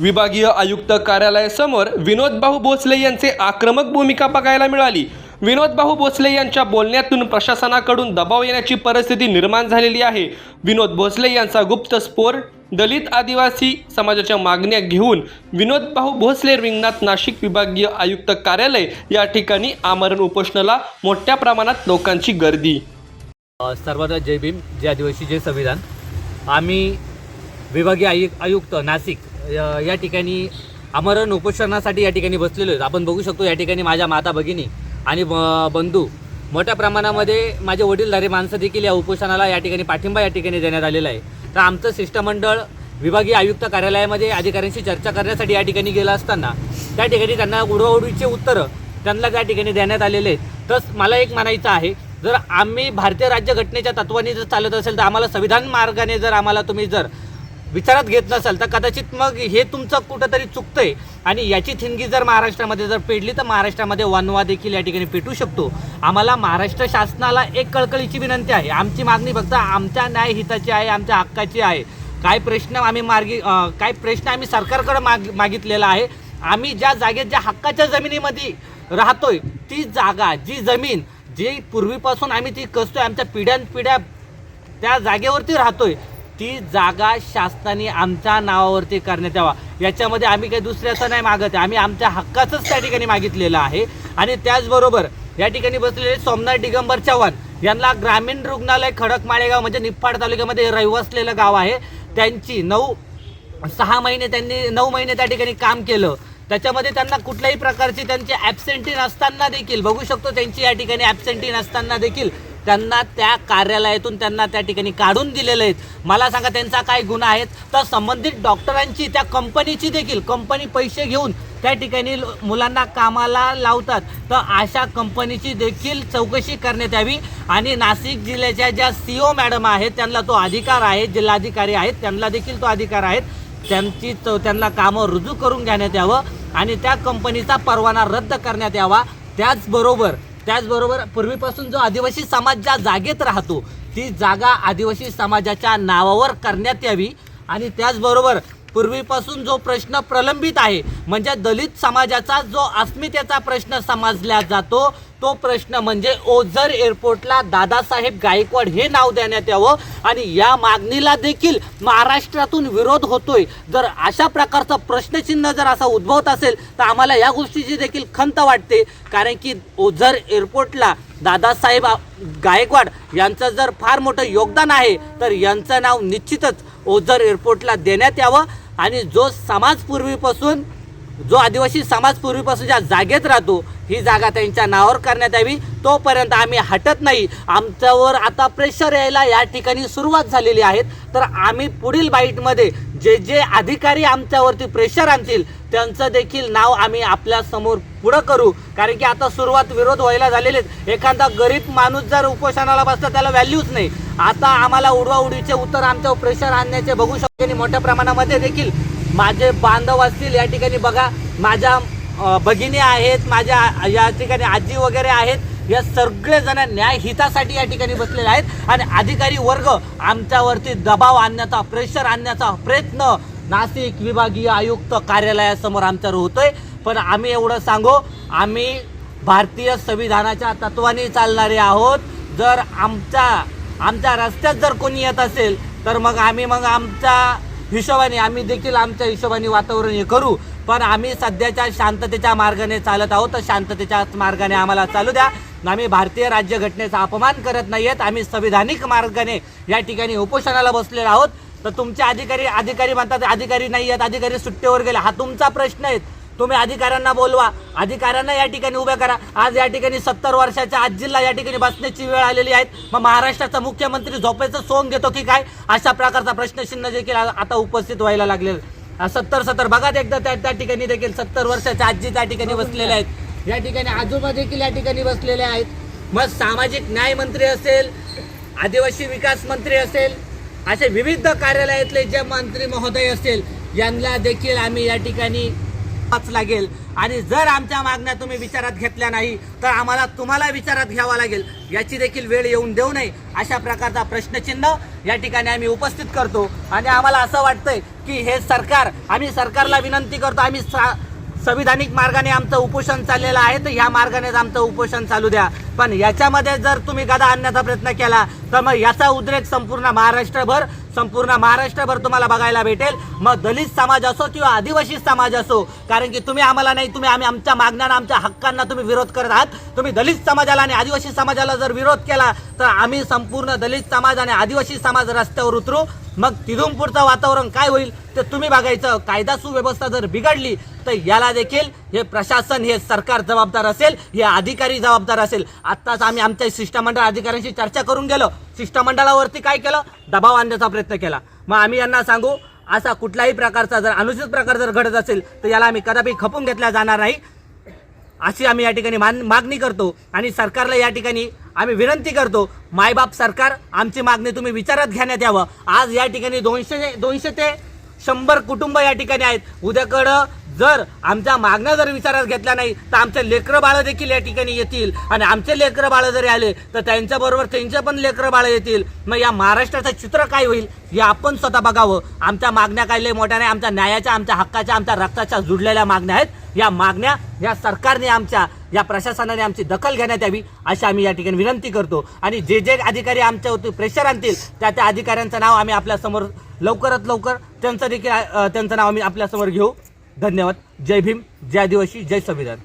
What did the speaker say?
विभागीय आयुक्त कार्यालयासमोर विनोद भाऊ भोसले यांचे आक्रमक भूमिका बघायला मिळाली. विनोद भाऊ भोसले यांच्या बोलण्यातून प्रशासनाकडून दबाव येण्याची परिस्थिती निर्माण झालेली आहे. विनोद भोसले यांचा गुप्त स्फोट दलित आदिवासी समाजाच्या मागण्या घेऊन विनोद भाऊ भोसले रिंगणात नाशिक विभागीय आयुक्त कार्यालय या ठिकाणी आमरण उपोषणाला मोठ्या प्रमाणात लोकांची गर्दी. अ, सर्वांना जय भीम जय आदिवासी जय संविधान. आम्ही विभागीय आयु आयुक्त नाशिक या या ठिकाणी आमरण उपोषणासाठी या ठिकाणी बसलेलो आहेत. आपण बघू शकतो या ठिकाणी माझ्या माता भगिनी आणि ब- बंधू. मोठ्या प्रमाणामध्ये माझे वडीलधारी माणसं देखील या उपोषणाला या ठिकाणी पाठिंबा या ठिकाणी देण्यात आलेला आहे. तर आमचं शिष्टमंडळ विभागीय आयुक्त कार्यालयामध्ये अधिकाऱ्यांशी चर्चा करण्यासाठी या ठिकाणी गेलं असताना त्या ठिकाणी त्यांना उडवाउडवीचे उत्तरं त्यांना त्या ठिकाणी देण्यात आलेले आहेत. तस मला एक म्हणायचं आहे जर आम्ही भारतीय राज्यघटनेच्या तत्वाने जर चालत असेल तर आम्हाला संविधान मार्गाने जर आम्हाला तुम्ही जर विचारात घेत नसाल तर कदाचित मग हे तुमचं कुठंतरी चुकतंय. आणि याची थिणगी जर महाराष्ट्रामध्ये जर पेटली तर महाराष्ट्रामध्ये वनवा देखील या ठिकाणी पेटू शकतो. आम्हाला महाराष्ट्र शासनाला एक कळकळीची विनंती आहे. आमची मागणी फक्त आमच्या न्याय हिताची आहे आमच्या हक्काची आहे. काय प्रश्न आम्ही मार्गी काय प्रश्न आम्ही सरकारकडे माग मागितलेला आहे? आम्ही ज्या जागेत ज्या हक्काच्या जमिनीमध्ये राहतोय ती जागा जी जमीन जी पूर्वीपासून आम्ही ती कसतोय आमच्या पिढ्यानपिढ्या त्या जागेवरती राहतोय ती जागा शासनाने आमच्या नावावरती करण्यात यावा. याच्यामध्ये आम्ही काही दुसऱ्याचं नाही मागत आहे. आम्ही आमच्या हक्काचंच त्या ठिकाणी मागितलेलं आहे. आणि त्याचबरोबर या ठिकाणी बसलेले सोमनाथ दिगंबर चव्हाण यांना ग्रामीण रुग्णालय खडक माळेगाव म्हणजे निफाड तालुक्यामध्ये रहिवासलेलं गाव आहे. त्यांची नऊ सहा महिने त्यांनी नऊ महिने त्या ठिकाणी काम केलं. त्याच्यामध्ये त्यांना कुठल्याही प्रकारची त्यांची ॲबसेंटी नसताना देखील बघू शकतो त्यांची या ठिकाणी ॲबसेंटी नसताना देखील त्यांना त्या कार्यालयातून त्यांना त्या ठिकाणी काढून दिलेले आहेत. मला सांगा त्यांचा काय गुन्हा आहेत? तर संबंधित डॉक्टरांची त्या कंपनीची देखील कंपनी पैसे घेऊन त्या ठिकाणी मुलांना कामाला लावतात. तर अशा कंपनीची देखील चौकशी करण्यात यावी. आणि नाशिक जिल्ह्याच्या ज्या सी ओ मॅडम आहेत त्यांना तो अधिकार आहे जिल्हाधिकारी आहेत त्यांना देखील तो अधिकार आहेत त्यांची त्यांना कामं रुजू करून घेण्यात यावं आणि त्या कंपनीचा परवाना रद्द करण्यात यावा. त्याचबरोबर त्याचबरोबर पूर्वीपासून जो आदिवासी समाज ज्या जागेत राहतो ती जागा आदिवासी समाजाच्या नावावर करण्यात यावी. आणि त्याचबरोबर पूर्वीपासून जो प्रश्न प्रलंबित आहे म्हणजे दलित समाजाचा जो अस्मितेचा प्रश्न समजला जातो तो प्रश्न म्हणजे ओझर एअरपोर्टला दादासाहेब गायकवाड हे नाव देण्यात यावं आणि या मागणीला देखील महाराष्ट्रातून विरोध होतोय. जर अशा प्रकारचं प्रश्नचिन्ह जर असा उद्भवत असेल तर आम्हाला या गोष्टीची देखील खंत वाटते. कारण की ओझर एअरपोर्टला दादासाहेब गायकवाड यांचं जर फार मोठं योगदान आहे तर यांचं नाव निश्चितच ओझर एअरपोर्टला देण्यात यावं. आणि जो समाज पूर्वीपासून जो आदिवासी समाज पूर्वीपासून ज्या जागेत राहतो ही जागा त्यांच्या नावावर करण्यात यावी. तोपर्यंत आम्ही हटत नाही. आमच्यावर आता प्रेशर यायला या ठिकाणी सुरुवात झालेली आहे. तर आम्ही पुढील बाईटमध्ये जे जे अधिकारी आमच्यावरती प्रेशर आणतील त्यांचं देखील नाव आम्ही आपल्यासमोर पुढं करू. कारण की आता सुरुवात विरोध व्हायला झालेले आहेत. एखादा गरीब माणूस जर उपोषणाला बसला त्याला व्हॅल्यूच नाही. आता आम्हाला उडवाउडीचे उत्तर आमच्यावर प्रेशर आणण्याचे बघू शकतो आणि मोठ्या प्रमाणामध्ये देखील माझे बांधव असतील या ठिकाणी बघा. माझ्या भगिनी आहेत माझ्या या ठिकाणी आजी वगैरे आहेत. या सगळेजण न्याय हितासाठी या ठिकाणी बसलेले आहेत. आणि अधिकारी वर्ग आमच्यावरती दबाव आणण्याचा प्रेशर आणण्याचा प्रयत्न नाशिक विभागीय आयुक्त कार्यालयासमोर आमच्यावर होतोय. पण आम्ही एवढं सांगू आम्ही भारतीय संविधानाच्या तत्वाने चालणारे आहोत. जर आमच्या आमच्या रस्त्यात जर कोणी येत असेल तर मग आम्ही मग आमच्या हिशोबाने आम्ही देखील आमच्या हिशोबाने वातावरण हे करू. पण आम्ही सध्याच्या शांततेच्या मार्गाने चालत आहोत. तर शांततेच्या मार्गाने आम्हाला चालू द्या. आम्ही भारतीय राज्यघटनेचा अपमान करत नाही आहेत आम्ही संविधानिक मार्गाने या ठिकाणी उपोषणाला बसलेलो आहोत. तर तुमचे अधिकारी अधिकारी म्हणतात अधिकारी नाही आहेत अधिकारी सुट्टीवर गेले. हा तुमचा प्रश्न आहे. तुम्ही अधिकाऱ्यांना बोलवा. अधिकाऱ्यांना या ठिकाणी उभ्या करा. आज या ठिकाणी सत्तर वर्षाच्या आजीला या ठिकाणी बसण्याची वेळ आलेली आहे. मग महाराष्ट्राचा मुख्यमंत्री झोपेचं सोंग घेतो की काय? अशा प्रकारचा प्रश्नचिन्ह देखील आता उपस्थित व्हायला लागलेलं सत्तर सत्तर. बघा एकदा त्या त्या ठिकाणी देखील सत्तर वर्षाच्या आजी त्या ठिकाणी बसलेल्या आहेत. या ठिकाणी आजोबा देखील या ठिकाणी बसलेले आहेत. मग सामाजिक न्याय मंत्री असेल आदिवासी विकास मंत्री असेल असे विविध कार्यालयातले जे मंत्री महोदय असेल यांना देखील आम्ही या ठिकाणी पाच लागेल. आणि जर आमच्या मागण्या तुम्ही विचारात घेतल्या नाही तर आम्हाला तुम्हाला विचारात घ्यावा लागेल. याची देखील वेळ येऊन देऊ नये अशा प्रकारचा प्रश्नचिन्ह या ठिकाणी आम्ही उपस्थित करतो. आणि आम्हाला असं वाटतंय की हे सरकार आम्ही सरकारला विनंती करतो आम्ही सा संविधानिक मार्गाने आमचं उपोषण चाललेलं आहे तर ह्या मार्गानेच आमचं उपोषण चालू द्या. पण याच्यामध्ये जर तुम्ही गदा आणण्याचा प्रयत्न केला तर मग याचा उद्रेक संपूर्ण महाराष्ट्रभर संपूर्ण महाराष्ट्रभर तुम्हाला बघायला भेटेल. मग दलित समाज असो किंवा आदिवासी समाज असो कारण की तुम्ही आम्हाला नाही तुम्ही आम्ही आमच्या मागण्यांना आमच्या हक्कांना तुम्ही विरोध करत आहात. तुम्ही दलित समाजाला आणि आदिवासी समाजाला जर विरोध केला तर आम्ही संपूर्ण दलित समाज आणि आदिवासी समाज रस्त्यावर उतरू. मग तिथून पुढचं वातावरण काय होईल ते तुम्ही बघायचं. कायदा सुव्यवस्था जर बिघडली तर याला देखील हे प्रशासन हे सरकार जबाबदार असेल हे अधिकारी जबाबदार असेल. आत्ताच आम्ही आमच्या शिष्टमंडळ अधिकाऱ्यांशी चर्चा करून गेलो. शिष्टमंडळावरती काय केलं? दबाव आणण्याचा प्रयत्न केला. मग आम्ही यांना सांगू असा कुठलाही प्रकारचा जर अनुचित प्रकार जर घडत असेल तर याला आम्ही कदापि खपून घेतला जाणार नाही. अशी आम्ही या ठिकाणी मान मागणी करतो आणि सरकारला या ठिकाणी आम्ही विनंती करतो मायबाप सरकार आमची मागणी तुम्ही विचारात घेण्यात यावं. आज या ठिकाणी दोनशे दोनशे ते शंभर कुटुंब या ठिकाणी आहेत. उद्याकडं जर आमच्या मागण्या जर विचारात घेतल्या नाही तर आमचे लेकरं बाळं देखील या ठिकाणी येतील. आणि आमचे लेकरं बाळं जरी आले तर त्यांच्याबरोबर त्यांचे पण लेकरं बाळं येतील. मग या महाराष्ट्राचं चित्र काय होईल हे आपण स्वतः बघावं. आमच्या मागण्या काय लय मोठ्या नाही आमच्या न्यायाच्या आमच्या हक्काच्या आमच्या रक्ताच्या जुडलेल्या मागण्या आहेत. या मागण्या या सरकारने आमच्या या प्रशासनाने आमची दखल घेण्यात यावी अशी आम्ही या ठिकाणी विनंती करतो. आणि जे जे अधिकारी आमच्यावरती प्रेशर आणतील त्या त्या अधिकाऱ्यांचं नाव आम्ही आपल्यासमोर लवकरात लवकर त्यांचं देखील त्यांचं नाव आम्ही आपल्यासमोर घेऊ. धन्यवाद. जय भीम. जय आदिवासी. जय संविधान.